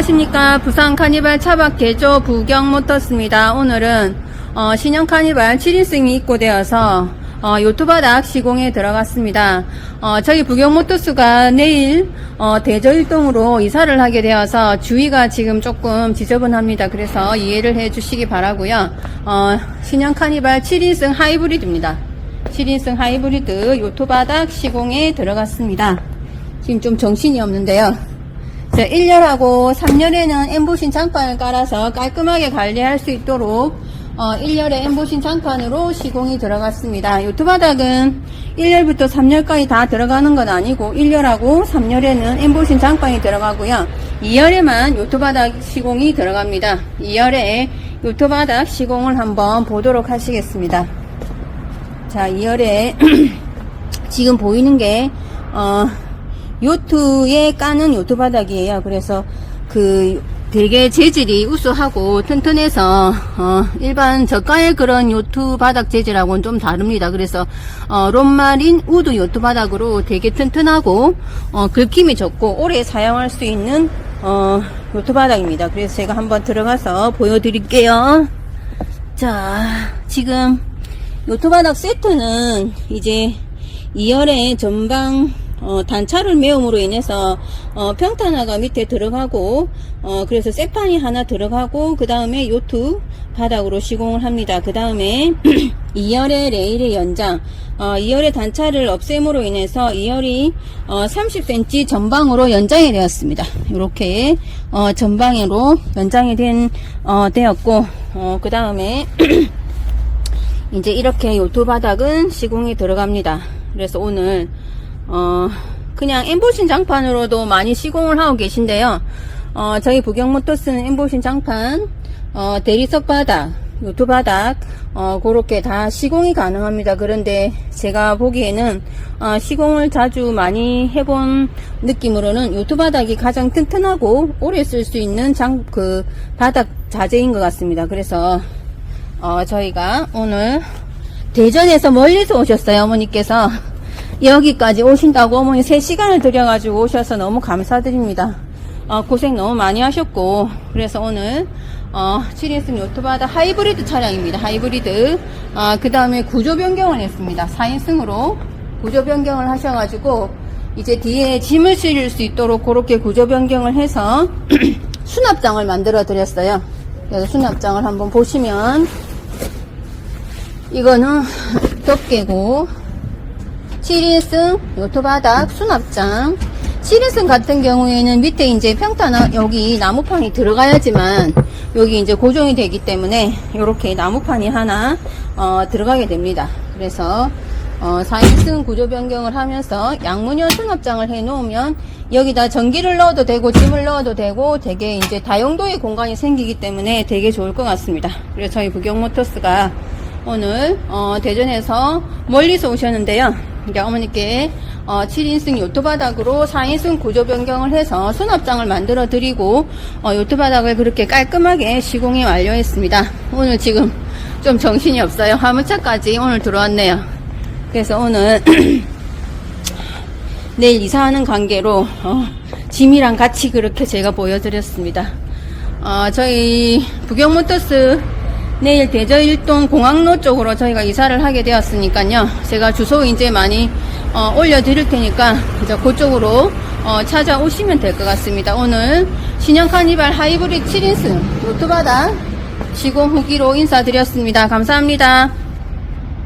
안녕하십니까. 부산 카니발 차박 개조 부경 모터스입니다. 오늘은 어, 신형 카니발 7인승이 입고되어서 어, 요트바닥 시공에 들어갔습니다. 어, 저희 부경 모터스가 내일 어, 대저일동으로 이사를 하게 되어서 주위가 지금 조금 지저분합니다. 그래서 이해를 해 주시기 바라고요. 어, 신형 카니발 7인승 하이브리드입니다. 7인승 하이브리드 요토바닥 시공에 들어갔습니다. 지금 좀 정신이 없는데요. 자, 1열하고 3열에는 엠보신 장판을 깔아서 깔끔하게 관리할 수 있도록 어, 1열에 엠보신 장판으로 시공이 들어갔습니다. 요트 바닥은 1열부터 3열까지 다 들어가는 건 아니고 1열하고 3열에는 엠보신 장판이 들어가고요. 2열에만 요트 바닥 시공이 들어갑니다. 2열에 요트 바닥 시공을 한번 보도록 하시겠습니다. 자, 2열에 지금 보이는 게 어, 요트에 까는 요트 바닥이에요. 그래서 그 되게 재질이 우수하고 튼튼해서 어, 일반 저가의 그런 요트 바닥 재질하고는 좀 다릅니다. 그래서 어, 롬마린 우드 요트 바닥으로 되게 튼튼하고 어, 긁힘이 적고 오래 사용할 수 있는 어, 요트 바닥입니다. 그래서 제가 한번 들어가서 보여드릴게요. 자, 지금 요트 바닥 세트는 이제 2열에 전방 어, 단차를 메움으로 인해서 어, 평탄화가 밑에 들어가고 어, 그래서 쇠판이 하나 들어가고 그 다음에 요트 바닥으로 시공을 합니다. 그 다음에 2열의 레일의 연장 어, 2열의 단차를 없앰으로 인해서 2열이 어, 30cm 전방으로 연장이 되었습니다. 이렇게 어, 전방으로 연장이 된 어, 되었고 그 다음에 이제 이렇게 요트 바닥은 시공이 들어갑니다. 그래서 오늘 어 그냥 엠보신 장판으로도 많이 시공을 하고 계신데요. 어 저희 부경모터스는 엠보신 장판, 어 대리석 바닥, 요트 바닥 어 그렇게 다 시공이 가능합니다. 그런데 제가 보기에는 어, 시공을 자주 많이 해본 느낌으로는 요트 바닥이 가장 튼튼하고 오래 쓸 수 있는 장 그 바닥 자재인 것 같습니다. 그래서 어, 저희가 오늘 대전에서 멀리서 오셨어요, 어머니께서. 여기까지 오신다고 어머니 3시간을 들여가지고 오셔서 너무 감사드립니다. 어, 고생 너무 많이 하셨고, 그래서 오늘, 어, 7인승 요트바다 하이브리드 차량입니다. 하이브리드. 어, 그 다음에 구조 변경을 했습니다. 4인승으로 구조 변경을 하셔가지고, 이제 뒤에 짐을 실을 수 있도록 그렇게 구조 변경을 해서 수납장을 만들어 드렸어요. 그래서 수납장을 한번 보시면, 이거는 덮개고 7인승 요트바닥 수납장. 7인승 같은 경우에는 밑에 이제 평탄화 여기 나무판이 들어가야지만 여기 이제 고정이 되기 때문에 이렇게 나무판이 하나 어, 들어가게 됩니다. 그래서 어, 4인승 구조 변경을 하면서 양문형 수납장을 해 놓으면 여기다 전기를 넣어도 되고 짐을 넣어도 되고 되게 이제 다용도의 공간이 생기기 때문에 되게 좋을 것 같습니다. 그래서 저희 부경모터스가 오늘 어, 대전에서 멀리서 오셨는데요. 이제 어머니께 어, 7인승 요트바닥으로 4인승 구조 변경을 해서 수납장을 만들어 드리고 어, 요트바닥을 그렇게 깔끔하게 시공이 완료했습니다. 오늘 지금 좀 정신이 없어요. 화물차까지 오늘 들어왔네요. 그래서 오늘 내일 이사하는 관계로 어, 짐이랑 같이 그렇게 제가 보여드렸습니다. 어, 저희 부경모터스 내일 대저 일동 공항로 쪽으로 저희가 이사를 하게 되었으니까요. 제가 주소 이제 많이 어, 올려드릴 테니까 이제 그쪽으로 어, 찾아오시면 될 것 같습니다. 오늘 신형 카니발 하이브리드 7인승 요트바다 시공 후기로 인사드렸습니다. 감사합니다.